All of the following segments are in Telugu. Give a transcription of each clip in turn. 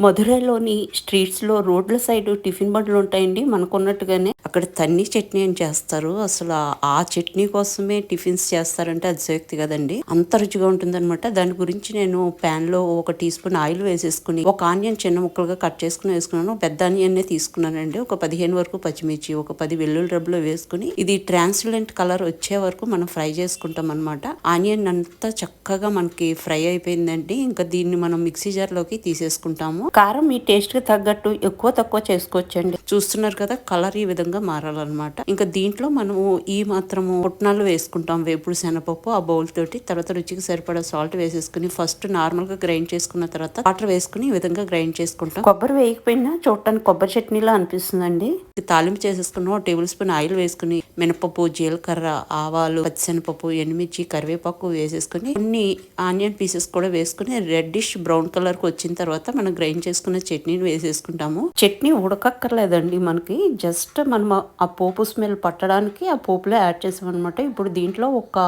మధురైలోని స్ట్రీట్స్లో రోడ్ల సైడ్ టిఫిన్ బండ్లు ఉంటాయండి. మనకున్నట్టుగానే అక్కడ తన్ని చట్నీ అని చేస్తారు. అసలు ఆ- చట్నీ కోసమే టిఫిన్స్ చేస్తారంటే అతిశక్తి కదండి. అంత రుచిగా ఉంటుందన్నమాట. దాని గురించి నేను పాన్లో ఒక టీ స్పూన్ ఆయిల్ వేసేసుకుని ఒక ఆనియన్ చిన్న ముక్కలుగా కట్ చేసుకుని వేసుకున్నాను. పెద్ద ఆనియన్ తీసుకున్నానండి. ఒక పదిహేను వరకు పచ్చిమిర్చి ఒక పది వెల్లుల్లి రబ్బులో వేసుకుని ఇది ట్రాన్స్లెంట్ కలర్ వచ్చే వరకు మనం ఫ్రై చేసుకుంటాం అనమాట ఆనియన్ అంతా చక్కగా మనకి ఫ్రై అయిపోయిందండి. ఇంకా దీన్ని మనం మిక్సీ జార్లోకి తీసేసుకుంటాము. కారం మీ టేస్ట్కి తగ్గట్టు ఎక్కువ తక్కువ చేసుకోవచ్చండి. చూస్తున్నారు కదా కలర్ ఈ విధంగా మారాలన్నమాట. ఇంకా దీంట్లో మనము ఈ మాత్రము పుట్నాలు వేసుకుంటాం. వేపుడు శనగపప్పు ఆ బౌల్ తోటి తర్వాత రుచికి సరిపడా సాల్ట్ వేసేసుకుని ఫస్ట్ నార్మల్గా గ్రైండ్ చేసుకున్న తర్వాత వాటర్ వేసుకుని ఈ విధంగా గ్రైండ్ చేసుకుంటాం. కొబ్బరి వేయకపోయినా చూడటానికి కొబ్బరి చట్నీలా అనిపిస్తుందండి. తాలింపు చేసేసుకుని ఒక టేబుల్ స్పూన్ ఆయిల్ వేసుకుని మినపప్పు జీలకర్ర ఆవాలు పచ్చిశనపప్పు ఎండుమిర్చి కరివేపాకు వేసేసుకుని కొన్ని ఆనియన్ పీసెస్ కూడా వేసుకుని రెడ్డిష్ బ్రౌన్ కలర్కి వచ్చిన తర్వాత మనం గ్రైండ్ చేసుకున్న చట్నీని వేసేసుకుంటాము. చట్నీ ఉడకక్కర్లేదండి మనకి. జస్ట్ మనం ఆ పోపు స్మెల్ పట్టడానికి ఆ పోపులో యాడ్ చేసామన్నమాట. అనమాట ఇప్పుడు దీంట్లో ఒక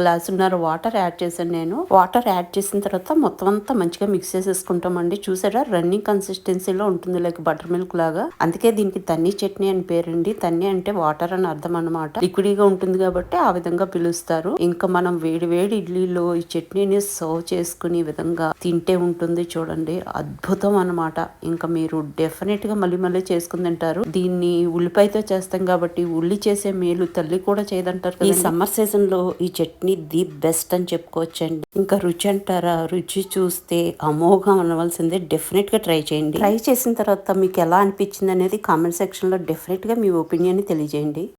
గ్లాసున్నర వాటర్ యాడ్ చేశాను నేను. వాటర్ యాడ్ చేసిన తర్వాత మొత్తం అంతా మంచిగా మిక్స్ చేసేసుకుంటామండి. చూసారా? రన్నింగ్ కన్సిస్టెన్సీలో ఉంటుంది లైక్ బటర్ మిల్క్ లాగా. అందుకే దీనికి తన్ని చట్నీ అని పేరండి. తన్ని అంటే వాటర్ అని అర్థం అనమాట లిక్విడీగా ఉంటుంది కాబట్టి ఆ విధంగా పిలుస్తారు. ఇంకా మనం వేడి వేడి ఇడ్లీలో ఈ చట్నీని సర్వ్ చేసుకుని విధంగా తింటే ఉంటుంది చూడండి. అద్భుతం అన్నమాట. ఇంకా మీరు డెఫినెట్గా మళ్ళీ మళ్ళీ చేసుకుని తింటారు. దీన్ని ఉల్లిపాయతో చేస్తాం కాబట్టి ఉల్లి చేసే మేలు తల్లి కూడా చేయదంటారు ఈ సమ్మర్ సీజన్లో ఈ చట్నీ ది బెస్ట్ అని చెప్పుకోవచ్చండి. ఇంకా రుచి అంటారా? రుచి చూస్తే అమోఘం అనవలసిందే. డెఫినెట్గా ట్రై చేయండి. ట్రై చేసిన తర్వాత మీకు ఎలా అనిపించింది అనేది కామెంట్ సెక్షన్లో డెఫినెట్గా మీ ఒపీనియన్ తెలియజేయండి.